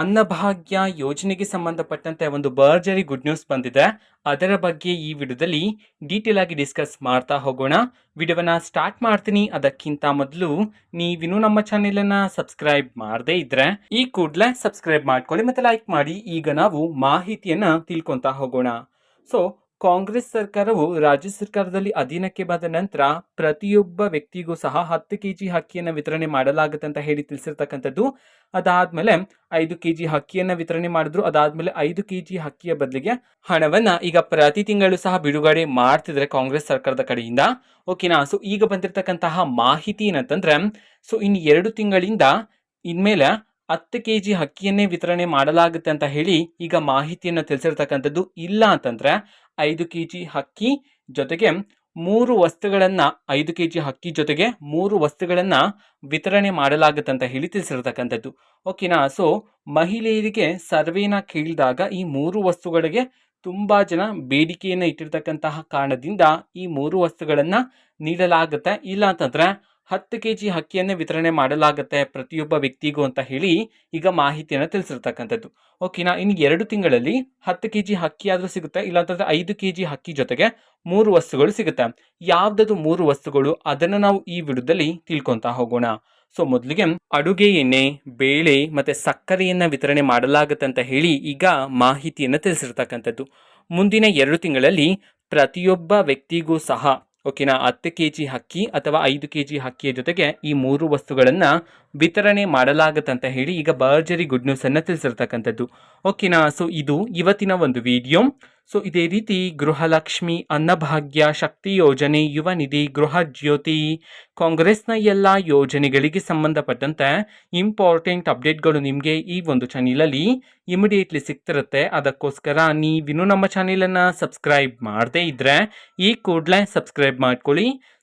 ಅನ್ನಭಾಗ್ಯ ಯೋಜನೆಗೆ ಸಂಬಂಧಪಟ್ಟಂತೆ ಒಂದು ಭರ್ಜರಿ ಗುಡ್ ನ್ಯೂಸ್ ಬಂದಿದೆ. ಅದರ ಬಗ್ಗೆ ಈ ವಿಡಿಯೋದಲ್ಲಿ ಡೀಟೇಲ್ ಆಗಿ ಡಿಸ್ಕಸ್ ಮಾಡ್ತಾ ಹೋಗೋಣ. ವಿಡಿಯೋವನ್ನ ಸ್ಟಾರ್ಟ್ ಮಾಡ್ತೀನಿ. ಅದಕ್ಕಿಂತ ಮೊದಲು ನೀವಿನ್ನೂ ನಮ್ಮ ಚಾನೆಲ್ ಅನ್ನ ಸಬ್ಸ್ಕ್ರೈಬ್ ಮಾಡದೇ ಇದ್ರೆ ಈ ಕೂಡಲೇ ಸಬ್ಸ್ಕ್ರೈಬ್ ಮಾಡ್ಕೊಳ್ಳಿ ಮತ್ತೆ ಲೈಕ್ ಮಾಡಿ. ಈಗ ನಾವು ಮಾಹಿತಿಯನ್ನ ತಿಳ್ಕೊಂತಾ ಹೋಗೋಣ. ಸೊ ಕಾಂಗ್ರೆಸ್ ಸರ್ಕಾರವು ರಾಜ್ಯ ಸರ್ಕಾರದಲ್ಲಿ ಅಧೀನಕ್ಕೆ ಬಂದ ನಂತರ ಪ್ರತಿಯೊಬ್ಬ ವ್ಯಕ್ತಿಗೂ ಸಹ ಹತ್ತು ಕೆ ಜಿ ಹಕ್ಕಿಯನ್ನು ವಿತರಣೆ ಮಾಡಲಾಗುತ್ತೆ ಅಂತ ಹೇಳಿ ತಿಳಿಸಿರ್ತಕ್ಕಂಥದ್ದು. ಅದಾದ್ಮೇಲೆ ಐದು ಕೆ ಜಿ ಹಕ್ಕಿಯನ್ನು ವಿತರಣೆ ಮಾಡಿದ್ರು. ಅದಾದ್ಮೇಲೆ ಐದು ಕೆ ಜಿ ಹಕ್ಕಿಯ ಬದಲಿಗೆ ಹಣವನ್ನ ಈಗ ಪ್ರತಿ ತಿಂಗಳು ಸಹ ಬಿಡುಗಡೆ ಮಾಡ್ತಿದ್ರೆ ಕಾಂಗ್ರೆಸ್ ಸರ್ಕಾರದ ಕಡೆಯಿಂದ. ಓಕೆನಾ? ಸೊ ಈಗ ಬಂದಿರತಕ್ಕಂತಹ ಮಾಹಿತಿ ಏನಂತಂದ್ರೆ ಸೊ ಇನ್ನು ಎರಡು ತಿಂಗಳಿಂದ ಇನ್ಮೇಲೆ ಹತ್ತು ಕೆ ಜಿ ಹಕ್ಕಿಯನ್ನೇ ವಿತರಣೆ ಮಾಡಲಾಗುತ್ತೆ ಅಂತ ಹೇಳಿ ಈಗ ಮಾಹಿತಿಯನ್ನು ತಿಳಿಸಿರ್ತಕ್ಕಂಥದ್ದು ಇಲ್ಲ ಅಂತಂದ್ರೆ ಐದು ಕೆ ಜಿ ಅಕ್ಕಿ ಜೊತೆಗೆ ಮೂರು ವಸ್ತುಗಳನ್ನು, ಐದು ಕೆ ಜಿ ಅಕ್ಕಿ ಜೊತೆಗೆ ಮೂರು ವಸ್ತುಗಳನ್ನು ವಿತರಣೆ ಮಾಡಲಾಗುತ್ತೆ ಅಂತ ಹೇಳಿ ತಿಳಿಸಿರ್ತಕ್ಕಂಥದ್ದು. ಓಕೆನಾ ಸೊ ಮಹಿಳೆಯರಿಗೆ ಸರ್ವೇನ ಕೇಳಿದಾಗ ಈ ಮೂರು ವಸ್ತುಗಳಿಗೆ ತುಂಬ ಜನ ಬೇಡಿಕೆಯನ್ನು ಇಟ್ಟಿರ್ತಕ್ಕಂತಹ ಕಾರಣದಿಂದ ಈ ಮೂರು ವಸ್ತುಗಳನ್ನು ನೀಡಲಾಗುತ್ತೆ ಇಲ್ಲ ಅಂತಂದ್ರೆ ಹತ್ತು ಕೆ ಜಿ ಅಕ್ಕಿಯನ್ನೇ ವಿತರಣೆ ಮಾಡಲಾಗುತ್ತೆ ಪ್ರತಿಯೊಬ್ಬ ವ್ಯಕ್ತಿಗೂ ಅಂತ ಹೇಳಿ ಈಗ ಮಾಹಿತಿಯನ್ನು ತಿಳಿಸಿರ್ತಕ್ಕಂಥದ್ದು. ಓಕೆನಾ ಇನ್ನು ಎರಡು ತಿಂಗಳಲ್ಲಿ ಹತ್ತು ಕೆ ಜಿ ಅಕ್ಕಿ ಆದರೂ ಸಿಗುತ್ತೆ, ಇಲ್ಲಾಂತಂದ್ರೆ ಐದು ಕೆ ಜಿ ಅಕ್ಕಿ ಜೊತೆಗೆ ಮೂರು ವಸ್ತುಗಳು ಸಿಗುತ್ತೆ. ಯಾವ್ದದು ಮೂರು ವಸ್ತುಗಳು ಅದನ್ನು ನಾವು ಈ ವಿಡಿಯೋದಲ್ಲಿ ತಿಳ್ಕೊತಾ ಹೋಗೋಣ. ಸೊ ಮೊದಲಿಗೆ ಅಡುಗೆ ಎಣ್ಣೆ, ಬೇಳೆ ಮತ್ತೆ ಸಕ್ಕರೆಯನ್ನು ವಿತರಣೆ ಮಾಡಲಾಗುತ್ತೆ ಅಂತ ಹೇಳಿ ಈಗ ಮಾಹಿತಿಯನ್ನು ತಿಳಿಸಿರ್ತಕ್ಕಂಥದ್ದು. ಮುಂದಿನ ಎರಡು ತಿಂಗಳಲ್ಲಿ ಪ್ರತಿಯೊಬ್ಬ ವ್ಯಕ್ತಿಗೂ ಸಹ ಓಕೆನಾ ಹತ್ತು ಕೆ ಜಿ ಅಕ್ಕಿ ಅಥವಾ ಐದು ಕೆ ಜಿ ಅಕ್ಕಿಯ ಜೊತೆಗೆ ಈ ಮೂರು ವಸ್ತುಗಳನ್ನು ವಿತರಣೆ ಮಾಡಲಾಗುತ್ತೆ ಅಂತ ಹೇಳಿ ಈಗ ಬರ್ಜರಿ ಗುಡ್ ನ್ಯೂಸನ್ನು ತಿಳಿಸಿರ್ತಕ್ಕಂಥದ್ದು. ಓಕೆನಾ ಸೊ ಇದು ಇವತ್ತಿನ ಒಂದು ವಿಡಿಯೋ ಸೊ ಇದೇ ರೀತಿ ಗೃಹಲಕ್ಷ್ಮಿ ಅನ್ನಭಾಗ್ಯ ಶಕ್ತಿ ಯೋಜನೆ, ಯುವ ನಿಧಿ, ಗೃಹ ಜ್ಯೋತಿ, ಕಾಂಗ್ರೆಸ್ನ ಎಲ್ಲ ಯೋಜನೆಗಳಿಗೆ ಸಂಬಂಧಪಟ್ಟಂತೆ ಇಂಪಾರ್ಟೆಂಟ್ ಅಪ್ಡೇಟ್ಗಳು ನಿಮಗೆ ಈ ಒಂದು ಚಾನಲಲ್ಲಿ ಇಮಿಡಿಯೇಟ್ಲಿ ಸಿಗ್ತಿರುತ್ತೆ. ಅದಕ್ಕೋಸ್ಕರ ನೀವಿನ್ನೂ ನಮ್ಮ ಚಾನಲನ್ನು ಸಬ್ಸ್ಕ್ರೈಬ್ ಮಾಡದೇ ಇದ್ದರೆ ಈ ಕೂಡಲೇ ಸಬ್ಸ್ಕ್ರೈಬ್ ಮಾಡ್ಕೊಳ್ಳಿ.